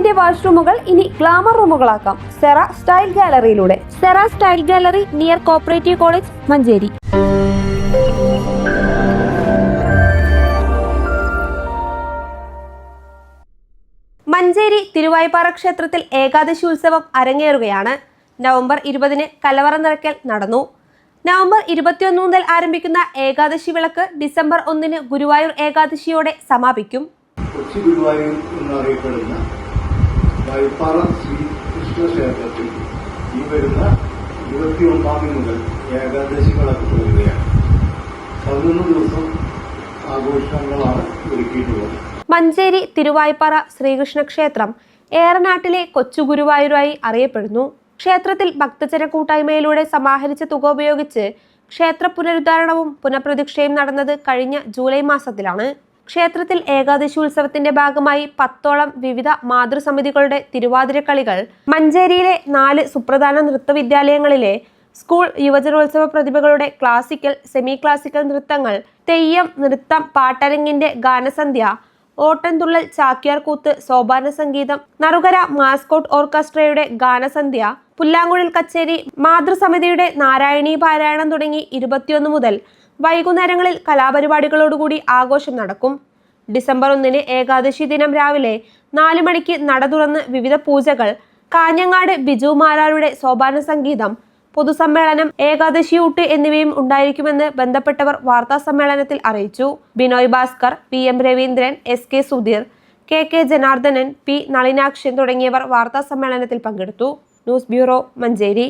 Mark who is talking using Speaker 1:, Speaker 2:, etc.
Speaker 1: വീടിന്റെ വാഷ്റൂമുകൾ ഇനി ഗ്ലാമർ റൂമുകളാക്കാം. Cera style ഗാലറിയിലൂടെ. Sera style gallery near cooperative college Manjeri. Manjeri Thiruvaippara ക്ഷേത്രത്തിൽ ഏകാദശി ഉത്സവം അരങ്ങേറുകയാണ്. നവംബർ ഇരുപതിന് കലവറ നിറയ്ക്കൽ നടന്നു. നവംബർ ഇരുപത്തിയൊന്ന് മുതൽ ആരംഭിക്കുന്ന ഏകാദശി വിളക്ക് ഡിസംബർ ഒന്നിന് ഗുരുവായൂർ ഏകാദശിയോടെ സമാപിക്കും.
Speaker 2: കൊച്ചി ഗുരുവായൂർ എന്നറിയപ്പെടുന്ന വൈപ്പാറ ശ്രീകൃഷ്ണ ക്ഷേത്രത്തിൽ ഈ വരുന്ന ഇരുപത്തി ഒന്നാം തീയതി മുതൽ ഏകാദശികളൊക്കെ പോവുകയാണ് പതിനൊന്ന് ദിവസം ആഘോഷങ്ങളാണ് ഒരുക്കിയിട്ടുള്ളത്.
Speaker 1: മഞ്ചേരി തിരുവായ്പാറ ശ്രീകൃഷ്ണ ക്ഷേത്രം ഏറനാട്ടിലെ കൊച്ചു ഗുരുവായൂരായി അറിയപ്പെടുന്നു. ക്ഷേത്രത്തിൽ ഭക്തജന കൂട്ടായ്മയിലൂടെ സമാഹരിച്ച തുക ഉപയോഗിച്ച് ക്ഷേത്ര പുനരുദ്ധാരണവും പുനഃപ്രതിഷ്ഠയും നടന്നത് കഴിഞ്ഞ ജൂലൈ മാസത്തിലാണ്. ക്ഷേത്രത്തിൽ ഏകാദശി ഉത്സവത്തിന്റെ ഭാഗമായി പത്തോളം വിവിധ മാതൃസമിതികളുടെ തിരുവാതിരക്കളികൾ മഞ്ചേരിയിലെ നാല് സുപ്രധാന നൃത്തവിദ്യാലയങ്ങളിലെ സ്കൂൾ യുവജനോത്സവ പ്രതിഭകളുടെ ക്ലാസിക്കൽ സെമി ക്ലാസിക്കൽ നൃത്തങ്ങൾ തെയ്യം നൃത്തം പാട്ടരങ്ങിന്റെ ഗാനസന്ധ്യ ഓട്ടൻതുള്ളൽ ചാക്യാർകൂത്ത് സോപാന സംഗീതം നറുകര മാസ്കോട്ട് ഓർക്കസ്ട്രയുടെ ഗാനസന്ധ്യ പുല്ലാങ്കുഴൽ കച്ചേരി മാതൃസമിതിയുടെ നാരായണീ പാരായണം തുടങ്ങി ഇരുപത്തിയൊന്ന് മുതൽ വൈകുന്നേരങ്ങളിൽ കലാപരിപാടികളോടുകൂടി ആഘോഷം നടക്കും. ഡിസംബർ ഒന്നിന് ഏകാദശി ദിനം രാവിലെ നാല് മണിക്ക് നട തുറന്ന് വിവിധ പൂജകൾ കാഞ്ഞങ്ങാട് ബിജു മാരാരുടെ സോപാന സംഗീതം പൊതുസമ്മേളനം ഏകാദശിയൂട്ട് എന്നിവയും ഉണ്ടായിരിക്കുമെന്ന് ബന്ധപ്പെട്ടവർ വാർത്താ സമ്മേളനത്തിൽ അറിയിച്ചു. Binoy Bhaskar P M Raveendran S K Sudheer K K Janardhanan P Nalinakshan തുടങ്ങിയവർ വാർത്താ സമ്മേളനത്തിൽ പങ്കെടുത്തു. News bureau Manjeri.